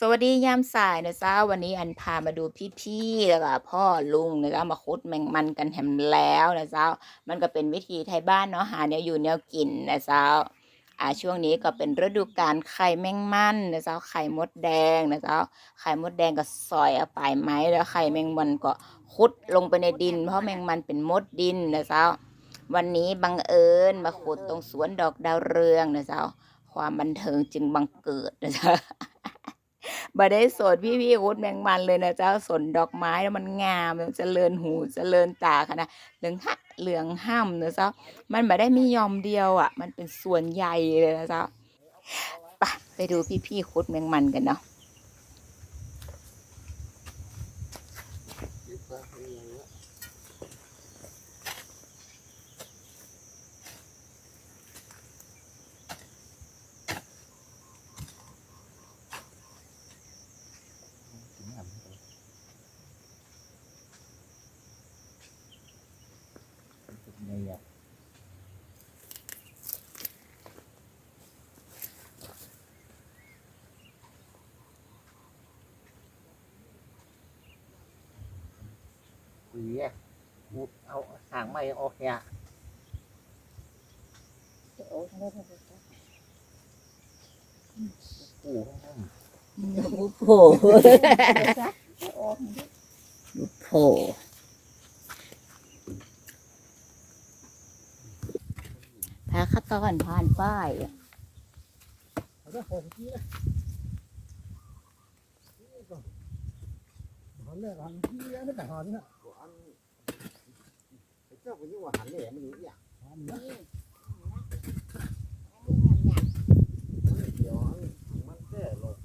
สวัสดียามสายนะจ๊ะวันนี้อันพามาดูพี่ๆแล้วก็พ่อลุงนะจ๊ะมาคุดแมงมันกันแถมแล้วนะจ๊ะมันก็เป็นวิธีไทยบ้านเนาะหาแนวอยู่แนวกินนะจ๊ะอ่าช่วงนี้ก็เป็นฤดูกาลไข่แมงมันนะจ๊ะไข่มดแดงนะจ๊ะไข่มดแดงก็ซอยเอาปลายไม้แล้วไข่แมงมันก็คุดลงไปในดิน เพราะแมงมันเป็นมดดินนะจ๊ะวันนี้บังเอิญมาขุดตรงสวนดอกดาวเรืองนะจ๊ะความบันเทิงจึงบังเกิดนะจ๊ะ บ่ได้สดพี่พี่คุดแมงมันเลยนะเจ้าสนดอกไม้แล้วมันงามมันเจริญหูเจริญตาค่ะนะเหลืองฮะเหลืองห้ำนะเจ้ามันไม่ได้มียอมเดียวอะ มันเป็นส่วนใหญ่เลยนะเจ้าไปไปดูพี่พี่คุดแมงมันกันเนาะ คุยอะเอาสางไม่ออกเนี่ยกูบุโผบุโผพาข้าตอนผ่านป้ายหอนเลยหอนที่ไม่แต่หันนะหันเจ้านป้ายมันอนนะ เดี๋ยวมันแก่ลง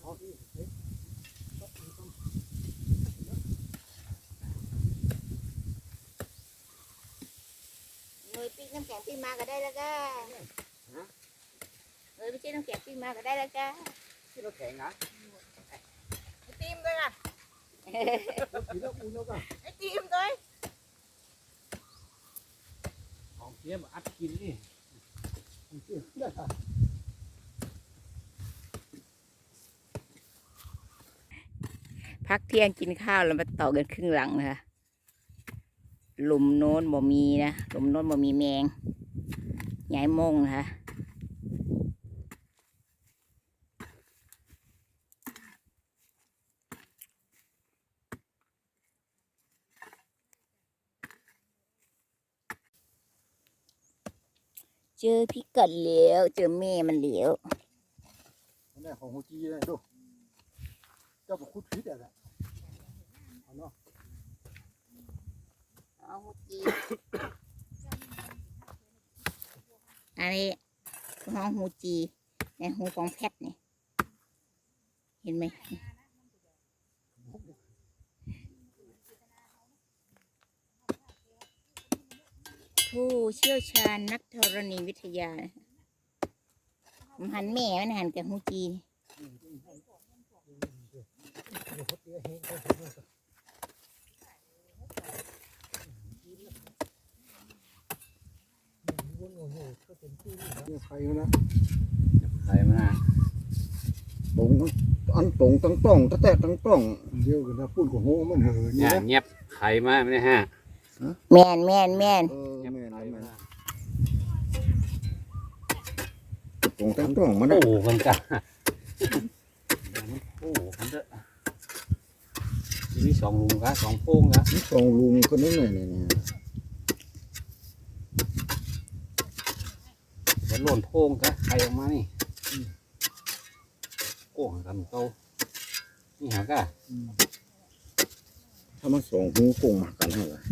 เอาที่เฮ้ยเงยปีกน้ำแข็งปีมาก็ได้แล้วก็เงย ไปชิ้มเราแข็งนะไอ้ทีละกูแล้วก็ไอ้ตีมด้วยของเทียมอัดกินนี่พักเที่ยงกินข้าวแล้วมาต่อกันครึ่งหลังนะคะหลุมโน้นบ่มีนะหลุมโน้นบ่มีแมงยายมงนะคะ เจอพี่กัดเหลวเจอแม่มันเหลวอันนี้ของฮูจีเลยดูเจ้าบอกคุดพิษอะไรเอาเนาะเอาหูจีอันนี้คือห้องหูจีในหูของแพทย์นี่เห็นไหม ผู้เชี่ยวชาญนักธรณีวิทยานะคะผมหันแม่มันหันกับหูจีนี่ใครนะใครมานะตรงอันตรงตั้งต้องตะแตะตั้งต้องเดียวกันนะพูดกับโหมันเหยเนี่ยเงียบใครมาไม่ได้ฮะ แม่นแม่นแม่นเออเงียบแม่นใครแม่นมาตรงตั้งต้องมันโอ้คนกันโอ้คนเด้อทีนี้สองลุงกะสองโป้งกะสองลุงคนนี้เนี่ยเนี่ยวันหล่นโป้งกะใครออกมานี่โอ้กันเต้านี่หากะถ้ามันสองหูกงมากันให้ละ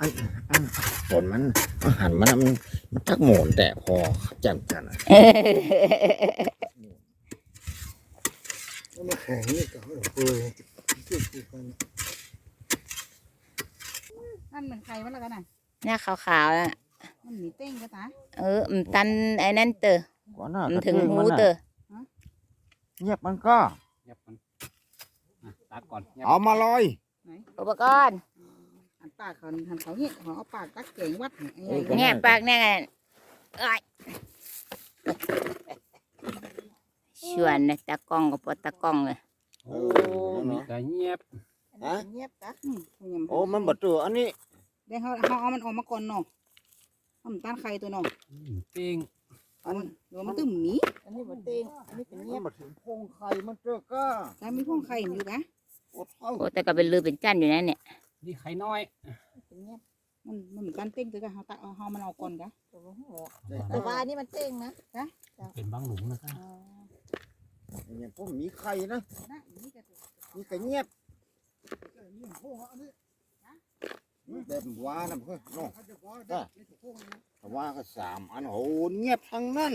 อันอันผลมันอาหารมันมันมันจักหมอนแต่พอแจ่มจันอะมันแข็งนี่ก็เปื่อยกันนั่นเหมือนใครวะล่ะกันน่ะหน้าขาวๆน่ะมันมีเต้งก็ตาเออมันตันไอ้นั่นเตอก่อนหน้ามันถึงหูเตน่ะอเงียบมันก็เงียบมันตักก่อนงียบเอามาลอยอุปกรณ์ ปากเขาหันเขาเนี่ยเขาเอาปากตักเก่งวัดเนี่ยไอ้ก็แง่ปากแน่กันเอ้ยชวนนะตากล้องกับปตากล้องเลยโอ้มีแต่เงียบฮะเงียบจ้ะอืมเขายังโอ้มันบ่เจออันนี้เดี๋ยวเขาเขาเอามันออกมาก่อนเนาะเอามันต้านไข่ตัวเนาะอืมปิ้งเอามันเดี๋ยวมันตึ้มหมีอันนี้บ่เต้งอันนี้เป็นมัเงียนบบ่ถึงพงไข่มันเจอก็แต่มีพวกไข่อยู่กะโอ้เท่าโอ้แต่ก็เป็นลือเป็นจันอยู่นะเนี่ย นี่ไข่น้อยเป็นเงียบมันมันเหมือนกันเต้งตัวกะเขาตักเอาเขามันเอาก่อนกะแต่ว่าอันนี้มันเต้งนะเป็นบางหลุมนะครับเนี่ยผมมีไข่นะนะนี่ก็มีไข่เงียบนี่โค้งอันนี้แบบว่านะเพื่อนน้องถ้าจะว่าได้โค้งนะแต่ว่าก็สามอันโหเงียบทั้งนั้น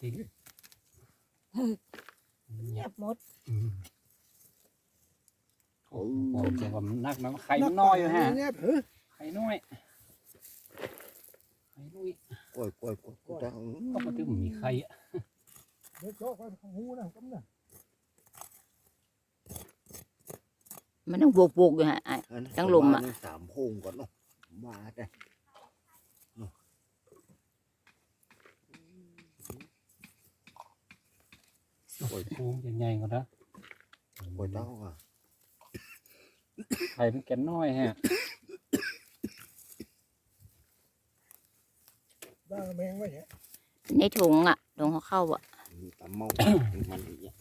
จริงเงียบหมด อืมโอ้โอ้เกี่ยวกับมันนักนะไข่มันน้อยอยู่ฮะเนี่ยเฮ้ยไข่น้อยไข่ลุยกล้วยกล้วยกล้วยกล้วยจังก็มาถึงมีไข่อะเดี๋ยวเจาะไปของหูนะกำนะมันต้องบวกๆอยู่ฮะไอ้ตั้งลมอะแต่ว่านี่สามพงก่อนเนาะมาแต่โอ้ยฟูงใหญ่ๆก่อนนะกล้วยเจ้าอะ ไข่มันแก่นน้อยฮะได้แมงไว้เนี่ยในถุงอะถุงเขาเข้าอะมีตำเมามันอีกอย่าง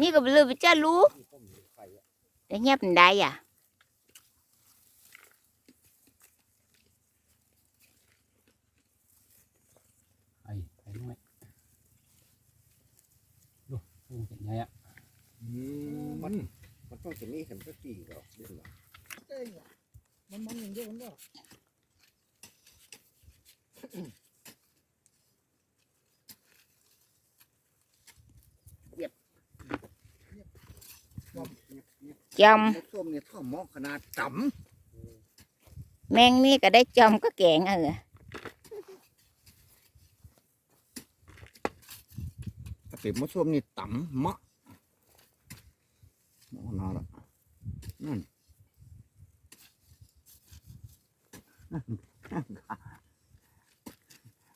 นี่ก็เป็นลือเป็นจันรู้นี่ผมมีไข่อะแต่เงียบมันได้อะ ไข่ไข่น้อยดู ฟูงใหญ่ๆอะอืมมันมันต้องจะมีเข็มสักสี่ก่อนเดี๋ยวนะเต้งอะมันมันอย่างเดียวมันก็จอมมะส้มเนี่ยเท่าหม้อขนาดจแมงนี่ก็ได้จอมก็แกงเออำถ้า เป็นมะส้มนี่ต่ำมะหม้อนาละนั่น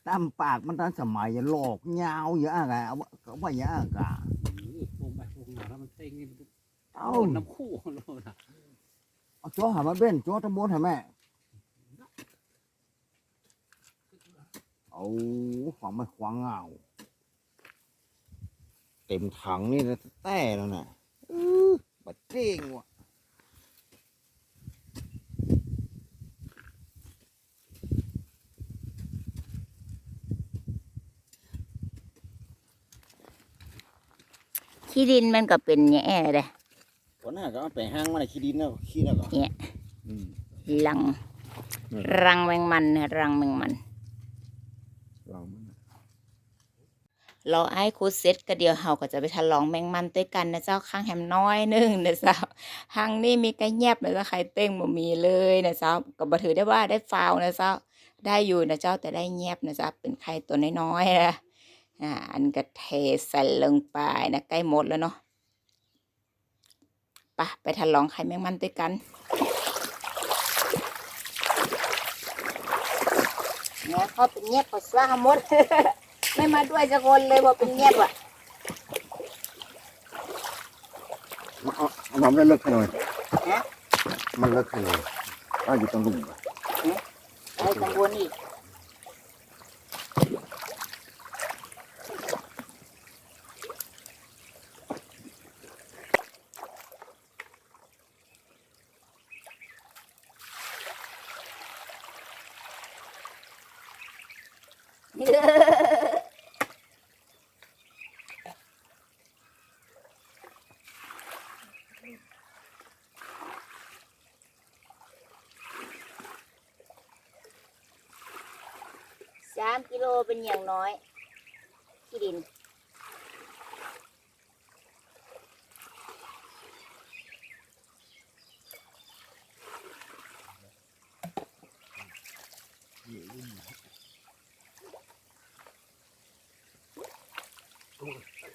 ตามปากมันทันสมัยอย่าหลอกยาวอย่าอะไรเอาว่าก็ว่าอย่าอะไรนี่ฟูงไปฟูงมาแล้วมันเต้งนี่มันเอาโอ้น้ำคู่โลดนะเอาจ้อหามาเบ้นจ้อตะบนหาแม่เอาฝังไม่ขวางเงาเต็มถังนี่นะแต่แล้วน่ะอื้อบัดเจ้งว่ะขี้ดินมันก็เป็นแง่เลยก่อนหน้าก็เอาไปห้างมาในขี้ดินนะขี้นะก็เนี่ยอืมรังอืมรังแมงมันนะรังแมงมัน ลองมันนะ เราไอ้คูเซ็ตก็เดียวเฮาก็จะไปทะลองแมงมันด้วยกันนะเจ้าข้างแฮมน้อยนึงนะเจ้าหางนี่มีกระแยบนะเจ้าไข่เต้งบ่มีเลยนะเจ้าก็บ่ถือได้ว่าได้ฟาวนะเจ้าได้อยู่นะเจ้าแต่ได้แยบนะเจ้าเป็นไข่ตัวน้อยๆนะอ่าอันก็เทใส่ลงไปนะใกล้หมดแล้วเนาะปะไปทะลองไข่แมงมันด้วยกันเนี่ยเขาเป็นแยบก็สร้างหมด ไม่มาด้วยสักคนเลยว่าเป็นแยบอะเอาเอาเอามาไม่เลิกให้หน่อยฮะมันเลิกให้หน่อยเอาอยู่ตรงหลุมก่อนไอ้กังวลอีกามกิโลเป็นอย่างน้อยที่ดิน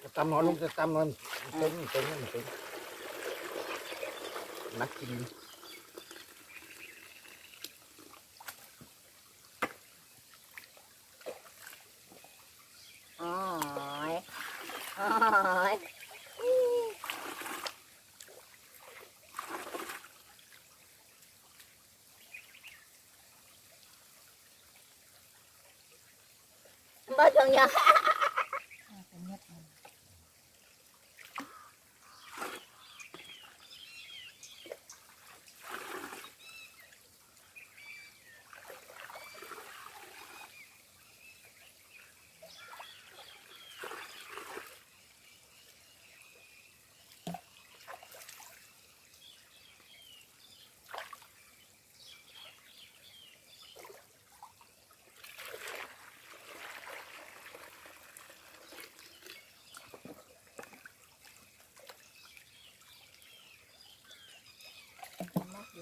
จะตำนอนลุงจะตำนอนมันเต็นมันเต็นมันเต็นนักกิน บ่จ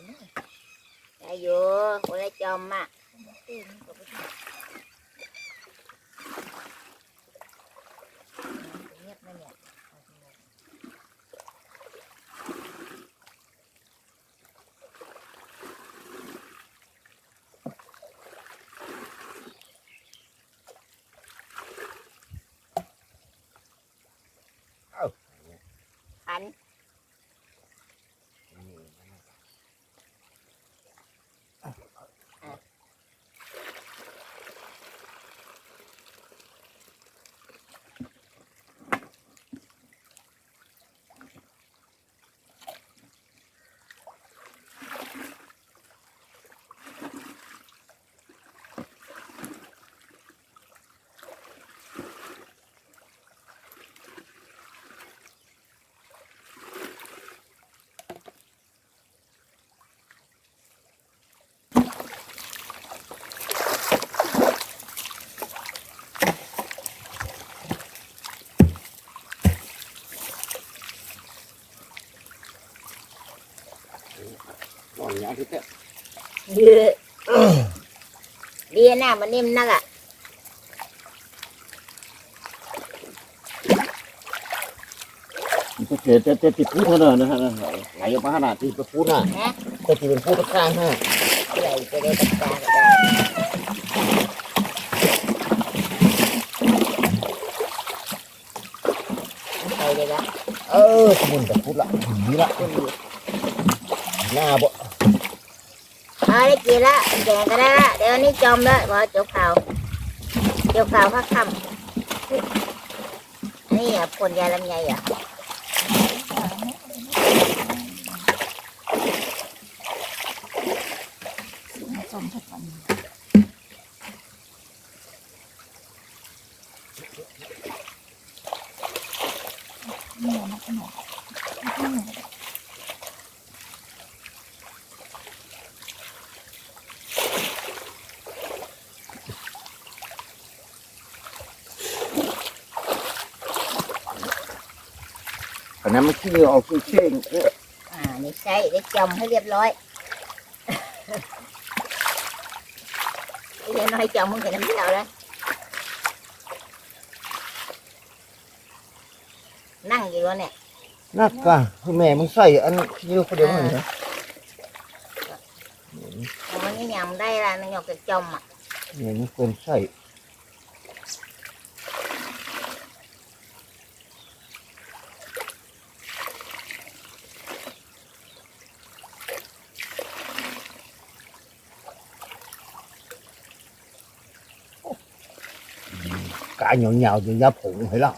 งยังได้อยู่คนละจอมอะ นอนอย่างที่แท้เยอะดีนะมันนิ่มนักอะจะเกิดจะจะติดพูดเท่านั้นนะฮะไหลมาขนาดที่ไปพูดน่ะนะจะติดเป็นพูดข้างฮะใหญ่จะได้ตัดตาก็ได้ไปเลยละเออสมุนแต่พูดละดีละคุณอยู่หน้าบ่ เอาได้กินละแกงก็ได้ละเดี๋ยวนี้จอมละพอจบข่าวจบข่าวพักค่ำนี่อะผลยาลำไยอะ นนั้นมันขี้เอาขี้เช่งเอออ่านี่ใช่ได้จอมให้เรียบร้อยไอ้เดี๋ยวน้อยจอมมึงกับน้ำเปล่าแล้วนั่งอยู่วะเนี่ยนักกะแม่มึงใส่อันขี้คนเดียวเหรอมันนี่ยำได้ละมันหยอกกับจอมอะเนี่ยมึงควรใส่ กาเหนียวเหนียวจนยับผงเห็นหรอ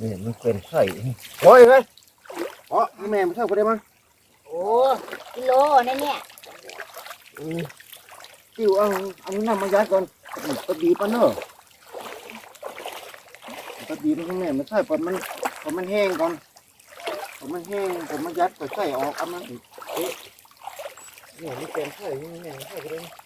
นี่มันเป็นไส้โอ้ยเฮ้ยอ๋อแม่ไม่เท่ากันได้มั้งโอ้กิโลนั่นเนี่ยติ้วเอาเอาน้ำมายัดก่อนปดีปะเนอะปดีมันข้างในมันใส่พอมันพอมันแห้งก่อน มันแห้งผมมันยัดแต่ใส่ออกเอามันเอ๊ะเนี่ยมันเป็นไส้ยังไงใส่ก็ได้